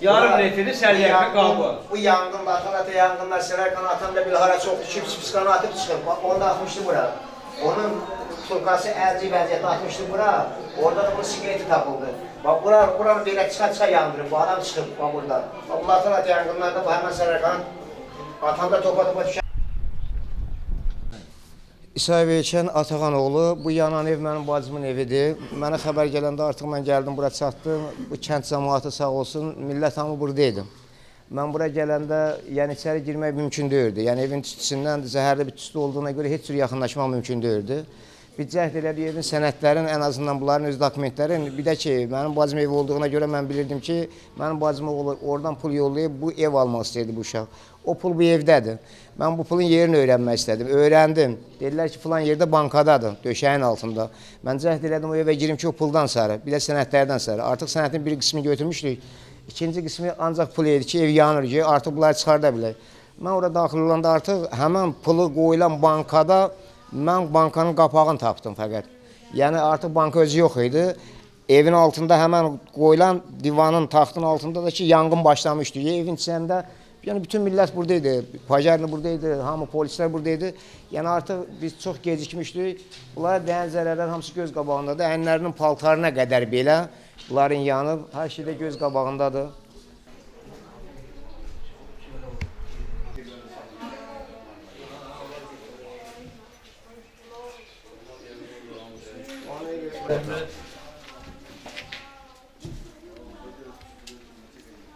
Yarım netini sel yakma kabuğu. Bu yangın bakın ata yangınlar severken atan da bilhara çok düşüp sıpskanı atıp çıkıp bak onu da atmıştı buraya. Onun sulkası erci vaziyette atmıştı buraya. Orada da bunun sigareti takıldı. Bak buranın, buranın böyle çıka çıka yandırıp bu adam çıkıp bak burada. Bak bu atan ata yangınlarda bu hemen severken atan da topa topa düşer. İsa Veykən Atağan oğlu, bu yanan ev mənim bacımın evidir. Mənə xəbər gələndə artıq mən gəldim bura çatdım. Bu kənd cəmaatı sağ olsun, millət hamı buradaydım. Mən bura gələndə, yəni içəri girmək mümkün deyildi. Yəni evin tüstüsündən zəhərli bir tüstü olduğuna görə heç cür yaxınlaşmaq mümkün deyildi. Biz cəhd elədik evin sənədlərin, ən azından bunların öz dokumentlərin, bir də ki, mənim bacım evi olduğuna görə mən bilirdim ki, mənim bacım oradan pul yollayıb bu ev almaq istəyirdi bu uşaq. O pul bu evdədir. Mən bu pulun yerini öyrənmək istədim. Öyrəndim. Dedilər ki, falan yerdə bankadadır, döşəyin altında. Mən cəhd elədim o evə girim ki, o puldan sarı, bir də sənədlərdən sarı. Artıq sənədin bir qismini götürmüşdük. İkinci qismi ancaq pul idi ki, ev yanır ki, artıq bunları çıxarda bilək. Mən ora daxil olanda artıq həmin pulu qoyulan bankada mən bankanın qapağını tapdım fəqət. Yəni artıq banka özü yox idi. Evin altında həmən qoyulan divanın, taxtın altında da ki, yanğın başlamışdı. Evin içində Yəni bütün millət buradaydı. Pajarlı buradaydı, hamı polislər buradaydı. Yəni artıq biz çox gecikmişdik. Bunlara dəyən zərərlər hamısı göz qabağındadır. Ənlərinin paltarına qədər belə bunların yanıb, hər şey də göz qabağındadır.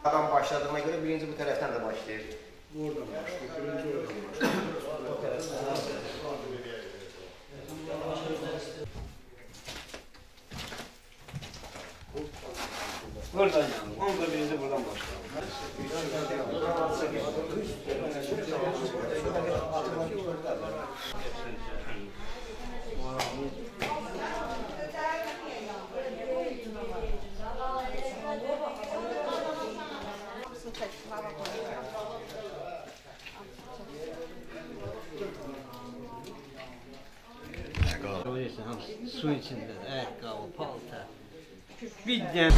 Adam başladığına göre birinci bu taraftan da başlayır. Buradan yandı. Onu da birinci buradan başlayalım. Görüyorsun hamısı su içinde ayakkabı, paltar. Bir tane